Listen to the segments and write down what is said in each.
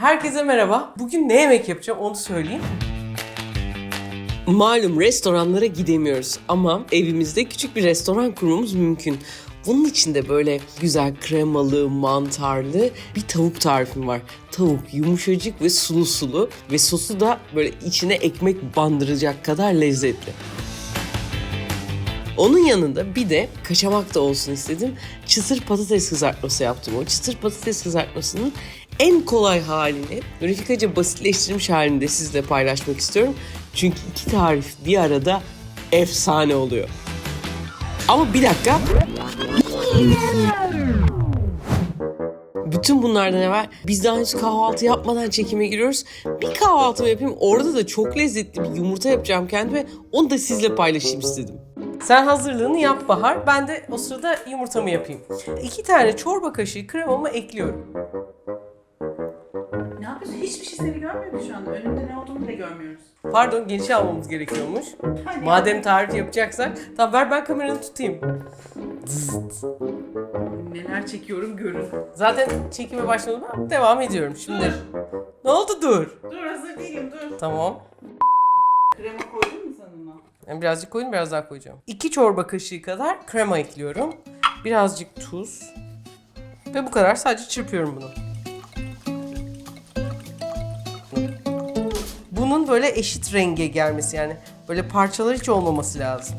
herkese merhaba. Bugün ne yemek yapacağım onu söyleyeyim. Malum restoranlara gidemiyoruz ama evimizde küçük bir restoran kurmamız mümkün. Bunun için de böyle güzel kremalı, mantarlı bir tavuk tarifim var. Tavuk yumuşacık ve sulu sulu ve sosu da böyle içine ekmek bandıracak kadar lezzetli. Onun yanında bir de kaçamak da olsun istedim. Çıtır patates kızartması yaptım. O çıtır patates kızartmasının en kolay halini, Refikaca basitleştirilmiş halini de sizle paylaşmak istiyorum. Çünkü iki tarif bir arada efsane oluyor. Ama bir dakika. Bütün bunlardan evvel biz daha henüz kahvaltı yapmadan çekime giriyoruz. Bir kahvaltı yapayım. Orada da çok lezzetli bir yumurta yapacağım kendime. Onu da sizle paylaşayım istedim. Sen hazırlığını yap Bahar. Ben de o sırada yumurtamı yapayım. İki tane çorba kaşığı kremamı ekliyorum. Ne yapıyorsun? Hiçbir şey seni görmüyor mu şu anda? Önünde ne olduğunu bile görmüyoruz. Pardon geniş almamız gerekiyormuş. Hadi Madem tarif yapacaksak. Tamam ver ben kameranı tutayım. Neler çekiyorum görün. Zaten çekime başladım ben devam ediyorum şimdi. Ne oldu dur? Dur hazır değilim dur. Tamam. Krema ona? Yani birazcık koyayım biraz daha koyacağım. 2 çorba kaşığı kadar krema ekliyorum. Birazcık tuz. Ve bu kadar sadece çırpıyorum bunu. Bunun böyle eşit renge gelmesi yani böyle parçalar hiç olmaması lazım.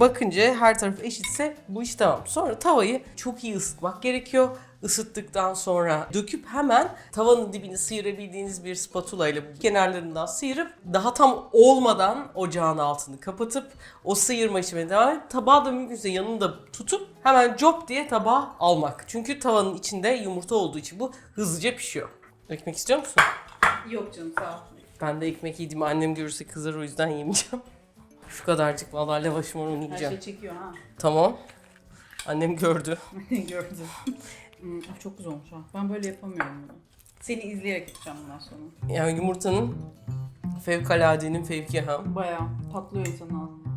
Bakınca her taraf eşitse bu iş tamam. Sonra tavayı çok iyi ısıtmak gerekiyor. Isıttıktan sonra döküp hemen tavanın dibini sıyırabildiğiniz bir spatula ile kenarlarından sıyırıp daha tam olmadan ocağın altını kapatıp o sıyırma işlemine devam edip tabağı da mümkünse yanında tutup hemen cop diye tabağa almak. Çünkü tavanın içinde yumurta olduğu için bu hızlıca pişiyor. Ekmek istiyor musun? Yok canım sağ ol. Ben de ekmek yedim. Annem görürse kızar o yüzden yemeyeceğim. Şu kadarcık vallahi lavaşım onu Her yiyeceğim. şey çekiyor ha. Tamam. Annem gördü. Gördüm. Hmm, çok güzel olmuş ha. Ben böyle yapamıyorum bunu. Seni izleyerek yapacağım bundan sonra. Yani yumurtanın fevkaladenin fevki ha. Bayağı patlıyor insanın ağzında.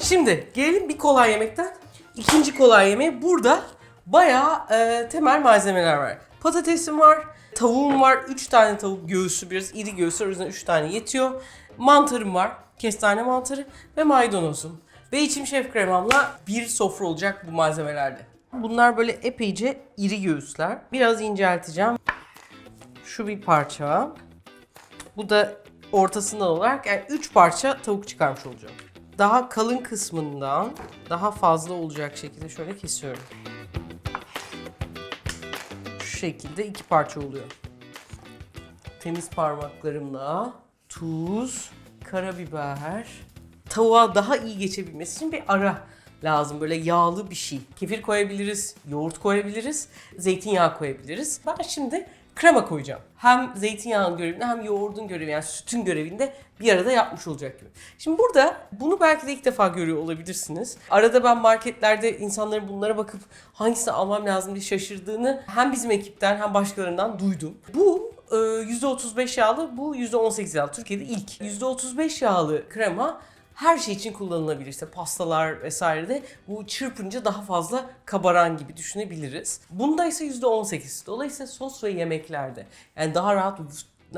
Şimdi gelelim bir kolay yemekten. ikinci kolay yemeğe. Burada bayağı e, temel malzemeler var. Patatesim var, tavuğum var. 3 tane tavuk göğsü, biraz iri göğsü. O yüzden 3 tane yetiyor. Mantarım var. Kestane mantarı ve maydanozum. Ve içim şef kremamla bir sofra olacak bu malzemelerle. Bunlar böyle epeyce iri göğüsler. Biraz incelteceğim. Şu bir parça. Bu da ortasından olarak yani 3 parça tavuk çıkarmış olacağım. Daha kalın kısmından daha fazla olacak şekilde şöyle kesiyorum. Şu şekilde iki parça oluyor. Temiz parmaklarımla tuz, karabiber, tavuğa daha iyi geçebilmesi için bir ara lazım. Böyle yağlı bir şey. Kefir koyabiliriz, yoğurt koyabiliriz, zeytinyağı koyabiliriz. Ben şimdi krema koyacağım. Hem zeytinyağının görevini hem yoğurdun görevini yani sütün görevini de bir arada yapmış olacak gibi. Şimdi burada bunu belki de ilk defa görüyor olabilirsiniz. Arada ben marketlerde insanların bunlara bakıp hangisini almam lazım diye şaşırdığını hem bizim ekipten hem başkalarından duydum. Bu e, %35 yağlı, bu %18 yağlı. Türkiye'de ilk. %35 yağlı krema her şey için kullanılabilir. İşte pastalar vesairede bu çırpınca daha fazla kabaran gibi düşünebiliriz. Bunda ise %18. Dolayısıyla sos ve yemeklerde yani daha rahat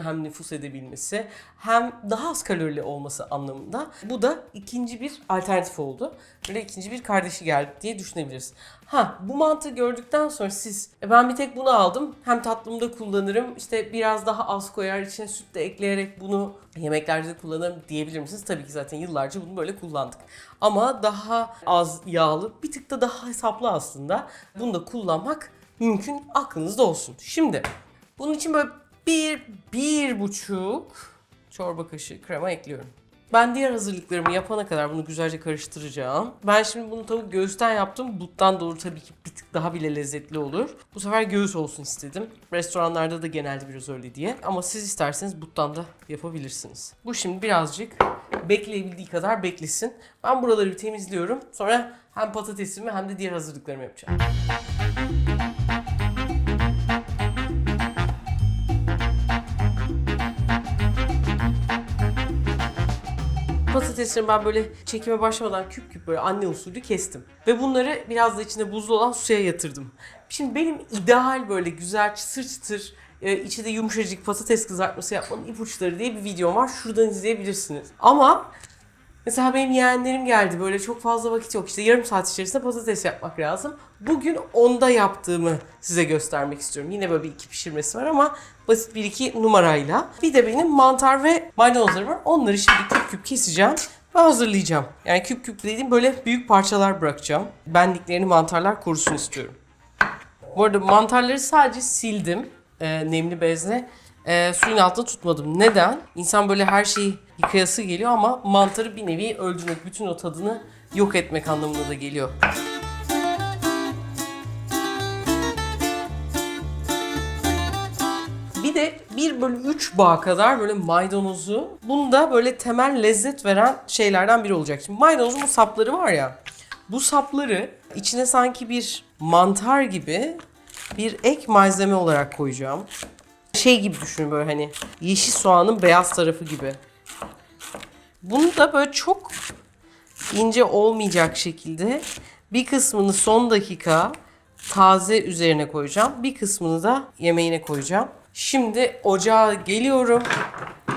hem nüfus edebilmesi hem daha az kalorili olması anlamında bu da ikinci bir alternatif oldu. Böyle ikinci bir kardeşi geldi diye düşünebiliriz. Ha bu mantığı gördükten sonra siz "E, ben bir tek bunu aldım hem tatlımda kullanırım işte biraz daha az koyar içine süt de ekleyerek bunu yemeklerde de kullanırım diyebilir misiniz? Tabii ki zaten yıllarca bunu böyle kullandık. Ama daha az yağlı bir tık da daha hesaplı aslında bunu da kullanmak mümkün aklınızda olsun. Şimdi bunun için böyle bir, bir buçuk çorba kaşığı krema ekliyorum. Ben diğer hazırlıklarımı yapana kadar bunu güzelce karıştıracağım. Ben şimdi bunu tavuk göğüsten yaptım. Buttan doğru tabii ki bir tık daha bile lezzetli olur. Bu sefer göğüs olsun istedim. Restoranlarda da genelde biraz öyle diye. Ama siz isterseniz buttan da yapabilirsiniz. Bu şimdi birazcık bekleyebildiği kadar beklesin. Ben buraları bir temizliyorum. Sonra hem patatesimi hem de diğer hazırlıklarımı yapacağım. Patatesleri ben böyle çekime başlamadan küp küp böyle anne usulü kestim. Ve bunları biraz da içinde buzlu olan suya yatırdım. Şimdi benim ideal böyle güzel çıtır çıtır e, içi de yumuşacık patates kızartması yapmanın ipuçları diye bir videom var. Şuradan izleyebilirsiniz. Ama Mesela benim yeğenlerim geldi böyle çok fazla vakit yok işte yarım saat içerisinde patates yapmak lazım. Bugün onda yaptığımı size göstermek istiyorum. Yine böyle bir iki pişirmesi var ama basit bir iki numarayla. Bir de benim mantar ve maydanozlarım var. Onları şimdi küp küp keseceğim ve hazırlayacağım. Yani küp küp dediğim böyle büyük parçalar bırakacağım. Benliklerini mantarlar korusun istiyorum. Bu arada mantarları sadece sildim e, nemli bezle. E, suyun altında tutmadım. Neden? İnsan böyle her şeyi yıkayası geliyor ama mantarı bir nevi öldürmek, bütün o tadını yok etmek anlamına da geliyor. Bir de 1 bölü 3 bağ kadar böyle maydanozu. Bunda böyle temel lezzet veren şeylerden biri olacak. Şimdi maydanozun bu sapları var ya. Bu sapları içine sanki bir mantar gibi bir ek malzeme olarak koyacağım. Şey gibi düşünün böyle hani yeşil soğanın beyaz tarafı gibi. Bunu da böyle çok ince olmayacak şekilde bir kısmını son dakika taze üzerine koyacağım. Bir kısmını da yemeğine koyacağım. Şimdi ocağa geliyorum.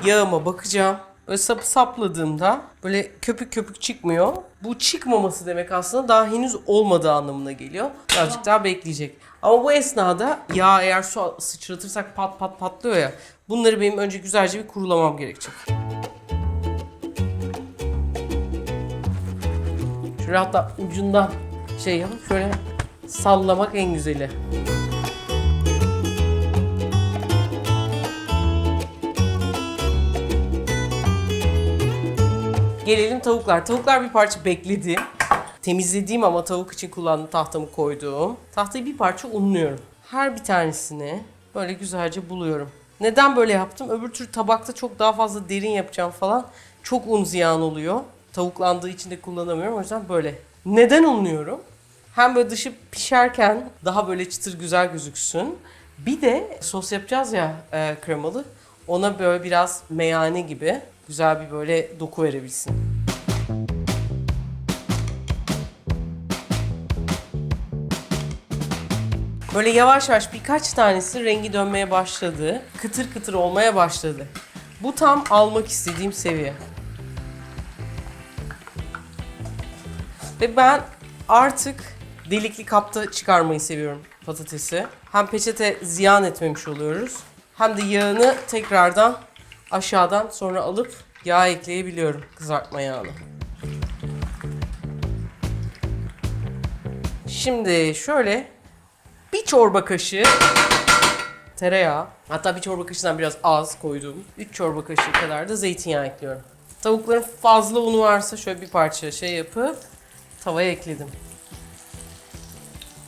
Yağıma bakacağım. Böyle sapı sapladığımda böyle köpük köpük çıkmıyor. Bu çıkmaması demek aslında daha henüz olmadığı anlamına geliyor. Birazcık daha bekleyecek. Ama bu esnada yağ eğer su sıçratırsak pat pat patlıyor ya. Bunları benim önce güzelce bir kurulamam gerekecek. Şöyle hatta ucundan şey yapıp şöyle sallamak en güzeli. Gelelim tavuklar. Tavuklar bir parça bekledi. Temizlediğim ama tavuk için kullandığım tahtamı koyduğum. Tahtayı bir parça unluyorum. Her bir tanesini böyle güzelce buluyorum. Neden böyle yaptım? Öbür türlü tabakta çok daha fazla derin yapacağım falan. Çok un ziyan oluyor. Tavuklandığı için de kullanamıyorum. O yüzden böyle. Neden unluyorum? Hem böyle dışı pişerken daha böyle çıtır güzel gözüksün. Bir de sos yapacağız ya e, kremalı. Ona böyle biraz meyane gibi güzel bir böyle doku verebilsin. Böyle yavaş yavaş birkaç tanesi rengi dönmeye başladı. Kıtır kıtır olmaya başladı. Bu tam almak istediğim seviye. Ve ben artık delikli kapta çıkarmayı seviyorum patatesi. Hem peçete ziyan etmemiş oluyoruz. Hem de yağını tekrardan aşağıdan sonra alıp yağ ekleyebiliyorum kızartma yağını. Şimdi şöyle bir çorba kaşığı tereyağı, hatta bir çorba kaşığından biraz az koydum. 3 çorba kaşığı kadar da zeytinyağı ekliyorum. Tavukların fazla unu varsa şöyle bir parça şey yapıp tavaya ekledim.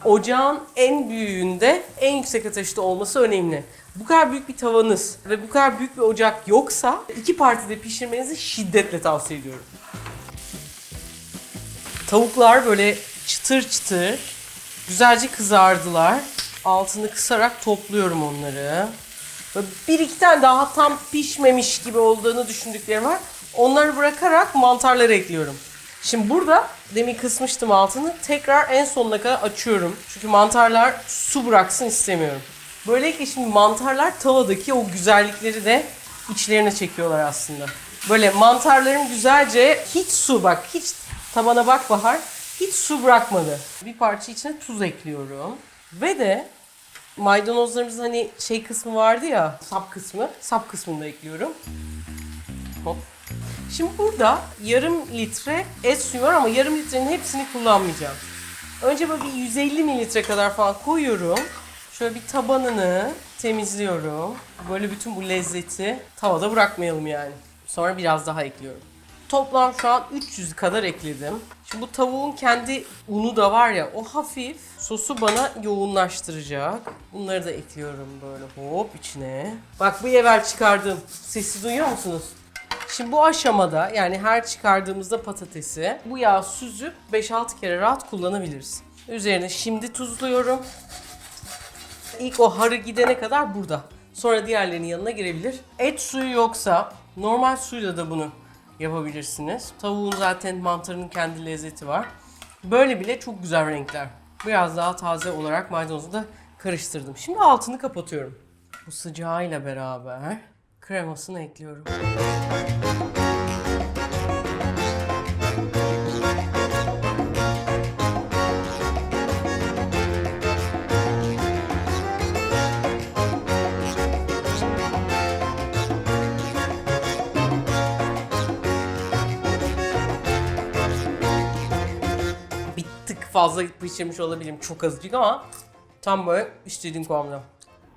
Ocağın en büyüğünde en yüksek ateşte olması önemli. Bu kadar büyük bir tavanız ve bu kadar büyük bir ocak yoksa iki partide pişirmenizi şiddetle tavsiye ediyorum. Tavuklar böyle çıtır çıtır güzelce kızardılar. Altını kısarak topluyorum onları. Böyle bir iki tane daha tam pişmemiş gibi olduğunu düşündüklerim var. Onları bırakarak mantarları ekliyorum. Şimdi burada demin kısmıştım altını. Tekrar en sonuna kadar açıyorum. Çünkü mantarlar su bıraksın istemiyorum. Böylelikle şimdi mantarlar tavadaki o güzellikleri de içlerine çekiyorlar aslında. Böyle mantarların güzelce hiç su bak hiç tabana bak Bahar hiç su bırakmadı. Bir parça içine tuz ekliyorum. Ve de maydanozlarımızın hani şey kısmı vardı ya sap kısmı. Sap kısmını da ekliyorum. Hop. Şimdi burada yarım litre et suyu var ama yarım litrenin hepsini kullanmayacağım. Önce böyle bir 150 mililitre kadar falan koyuyorum. Şöyle bir tabanını temizliyorum. Böyle bütün bu lezzeti tavada bırakmayalım yani. Sonra biraz daha ekliyorum. Toplam şu an 300 kadar ekledim. Şimdi bu tavuğun kendi unu da var ya o hafif sosu bana yoğunlaştıracak. Bunları da ekliyorum böyle hop içine. Bak bu evvel çıkardığım sesi duyuyor musunuz? Şimdi bu aşamada yani her çıkardığımızda patatesi bu yağı süzüp 5-6 kere rahat kullanabiliriz. Üzerine şimdi tuzluyorum. İlk o harı gidene kadar burada. Sonra diğerlerinin yanına girebilir. Et suyu yoksa normal suyla da bunu yapabilirsiniz. Tavuğun zaten mantarının kendi lezzeti var. Böyle bile çok güzel renkler. Biraz daha taze olarak maydanozu da karıştırdım. Şimdi altını kapatıyorum. Bu sıcağıyla beraber kremasını ekliyorum. Bir tık fazla pişirmiş olabilirim çok azıcık ama tam böyle istediğim kıvamda.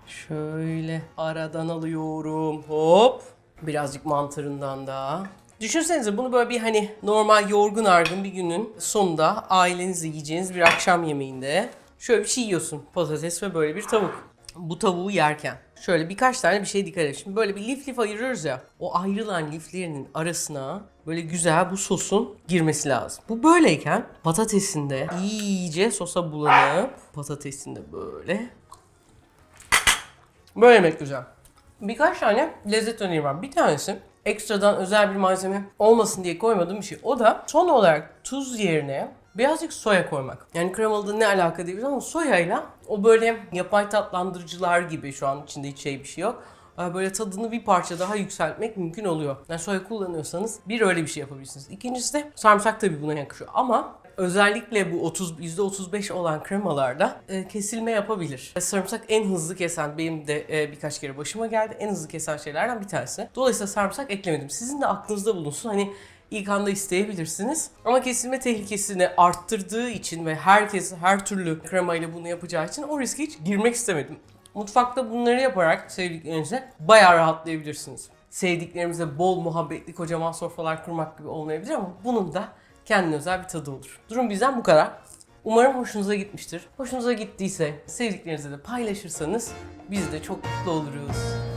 Şöyle aradan alıyorum. Hop. Birazcık mantarından da. Düşünsenize bunu böyle bir hani normal yorgun argın bir günün sonunda ailenizle yiyeceğiniz bir akşam yemeğinde şöyle bir şey yiyorsun. Patates ve böyle bir tavuk. Bu tavuğu yerken şöyle birkaç tane bir şey dikkat et. Şimdi böyle bir lif lif ayırıyoruz ya. O ayrılan liflerinin arasına böyle güzel bu sosun girmesi lazım. Bu böyleyken patatesinde iyice sosa bulanıp patatesinde böyle Böyle yemek güzel. Birkaç tane lezzet öneri var. Bir tanesi ekstradan özel bir malzeme olmasın diye koymadığım bir şey. O da son olarak tuz yerine birazcık soya koymak. Yani kremalıda ne alaka diyebiliriz ama soyayla o böyle yapay tatlandırıcılar gibi şu an içinde hiç şey bir şey yok. Ee, Böyle tadını bir parça daha yükseltmek mümkün oluyor. Yani soya kullanıyorsanız bir öyle bir şey yapabilirsiniz. İkincisi de sarımsak tabii buna yakışıyor ama özellikle bu 30 %35 olan kremalarda e, kesilme yapabilir. E, Sarımsak en hızlı kesen benim de e, birkaç kere başıma geldi. En hızlı kesen şeylerden bir tanesi. Dolayısıyla sarımsak eklemedim. Sizin de aklınızda bulunsun. Hani ilk anda isteyebilirsiniz. Ama kesilme tehlikesini arttırdığı için ve herkes her türlü kremayla bunu yapacağı için o riske hiç girmek istemedim. Mutfakta bunları yaparak sevdiklerinize bayağı rahatlayabilirsiniz. Sevdiklerimize bol muhabbetli kocaman sofralar kurmak gibi olmayabilir ama bunun da kendine özel bir tadı olur. Durum bizden bu kadar. Umarım hoşunuza gitmiştir. Hoşunuza gittiyse sevdiklerinizle de paylaşırsanız biz de çok mutlu oluruz.